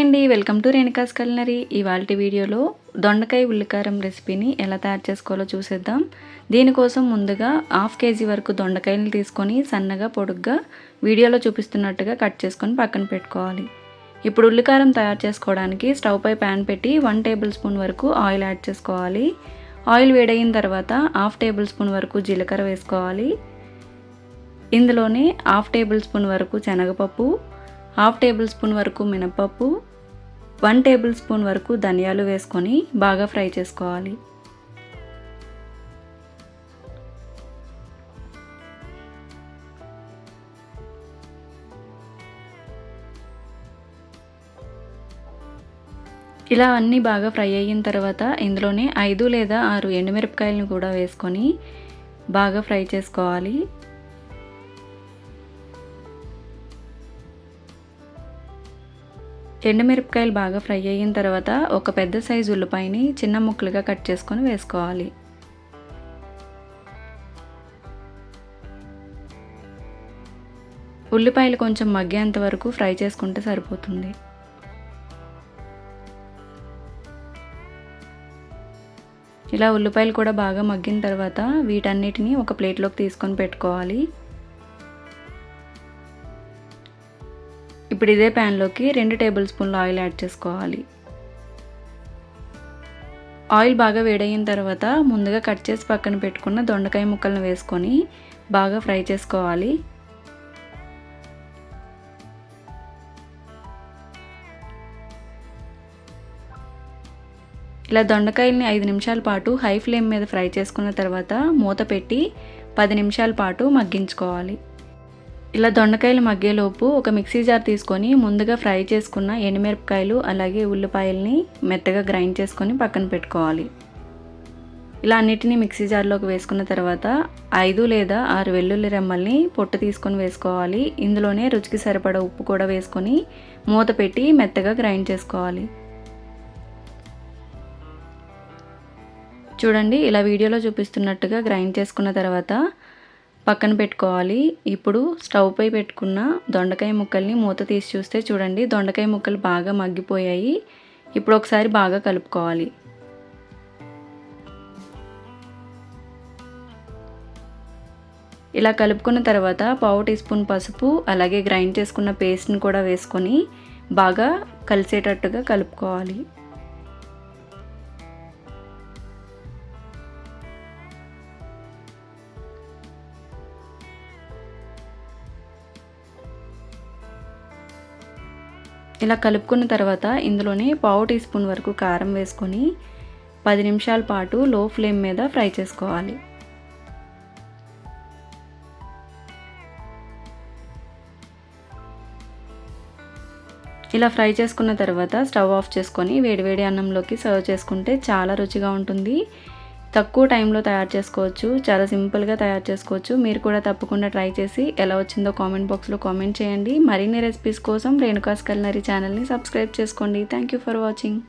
Hi అండి welcome to Renuka's culinary. ఇవాళ వీడియోలో దొండకాయ ఉల్లికారం రెసిపీని ఎలా తయారు చేసుకోవాలో చూసేద్దాం. దీనికోసం ముందుగా హాఫ్ కేజీ వరకు దొండకాయలు తీసుకొని సన్నగా పొడుగ్గా వీడియోలో చూపిస్తున్నట్టుగా కట్ చేసుకొని పక్కన పెట్టుకోవాలి. ఇప్పుడు ఉల్లికారం తయారు చేసుకోవడానికి స్టవ్ పై ప్యాన్ పెట్టి వన్ టేబుల్ స్పూన్ వరకు ఆయిల్ యాడ్ చేసుకోవాలి. ఆయిల్ వేడైన తర్వాత హాఫ్ టేబుల్ స్పూన్ వరకు జీలకర్ర వేసుకోవాలి. ఇందులోనే హాఫ్ టేబుల్ స్పూన్ వరకు శనగపప్పు హాఫ్ టేబుల్ స్పూన్ వరకు మినపప్పు వన్ టేబుల్ స్పూన్ వరకు ధనియాలు వేసుకొని బాగా ఫ్రై చేసుకోవాలి. ఇలా అన్నీ బాగా ఫ్రై అయిన తర్వాత ఇందులోనే ఐదు లేదా ఆరు ఎండుమిరపకాయలను కూడా వేసుకొని బాగా ఫ్రై చేసుకోవాలి. ఎండుమిరపకాయలు బాగా ఫ్రై అయిన తర్వాత ఒక పెద్ద సైజు ఉల్లిపాయని చిన్న ముక్కలుగా కట్ చేసుకొని వేసుకోవాలి. ఉల్లిపాయలు కొంచెం మగ్గేంత వరకు ఫ్రై చేసుకుంటే సరిపోతుంది. ఇలా ఉల్లిపాయలు కూడా బాగా మగ్గిన తర్వాత వీటన్నిటిని ఒక ప్లేట్లోకి తీసుకొని పెట్టుకోవాలి. ఇప్పుడు ఇదే ప్యాన్లోకి రెండు టేబుల్ స్పూన్ల ఆయిల్ యాడ్ చేసుకోవాలి. ఆయిల్ బాగా వేడయిన తర్వాత ముందుగా కట్ చేసి పక్కన పెట్టుకున్న దొండకాయ ముక్కలను వేసుకొని బాగా ఫ్రై చేసుకోవాలి. ఇలా దొండకాయల్ని ఐదు నిమిషాల పాటు హై ఫ్లేమ్ మీద ఫ్రై చేసుకున్న తర్వాత మూత పెట్టి పది నిమిషాల పాటు మగ్గించుకోవాలి. ఇలా దొండకాయలు మగ్గేలోపు ఒక మిక్సీ జార్ తీసుకొని ముందుగా ఫ్రై చేసుకున్న ఎండుమిరపకాయలు అలాగే ఉల్లిపాయల్ని మెత్తగా గ్రైండ్ చేసుకొని పక్కన పెట్టుకోవాలి. ఇలా అన్నిటినీ మిక్సీ జార్లోకి వేసుకున్న తర్వాత ఐదు లేదా ఆరు వెల్లుల్లి రెమ్మల్ని పొట్టు తీసుకొని వేసుకోవాలి. ఇందులోనే రుచికి సరిపడ ఉప్పు కూడా వేసుకొని మూత పెట్టి మెత్తగా గ్రైండ్ చేసుకోవాలి. చూడండి ఇలా వీడియోలో చూపిస్తున్నట్టుగా గ్రైండ్ చేసుకున్న తర్వాత పక్కన పెట్టుకోవాలి. ఇప్పుడు స్టవ్ పై పెట్టుకున్న దొండకాయ ముక్కల్ని మూత తీసి చూస్తే చూడండి దొండకాయ ముక్కలు బాగా మగ్గిపోయాయి. ఇప్పుడు ఒకసారి బాగా కలుపుకోవాలి. ఇలా కలుపుకున్న తర్వాత పావు టీ స్పూన్ పసుపు అలాగే గ్రైండ్ చేసుకున్న పేస్ట్ని కూడా వేసుకొని బాగా కలిసేటట్టుగా కలుపుకోవాలి. ఇలా కలుపుకున్న తర్వాత ఇందులోనే పావు టీ స్పూన్ వరకు కారం వేసుకొని పది నిమిషాల పాటు లో ఫ్లేమ్ మీద ఫ్రై చేసుకోవాలి. ఇలా ఫ్రై చేసుకున్న తర్వాత స్టవ్ ఆఫ్ చేసుకొని వేడివేడి అన్నంలోకి సర్వ్ చేసుకుంటే చాలా రుచిగా ఉంటుంది. తక్కువ టైంలో తయారు చేసుకోవచ్చు. చాలా సింపుల్గా తయారు చేసుకోవచ్చు. మీరు కూడా తప్పకుండా ట్రై చేసి ఎలా వచ్చిందో కామెంట్ బాక్స్లో కామెంట్ చేయండి. మరిన్ని రెసిపీస్ కోసం రేణుకాస్ కల్నరీ ఛానల్ని సబ్స్క్రైబ్ చేసుకోండి. Thank you for watching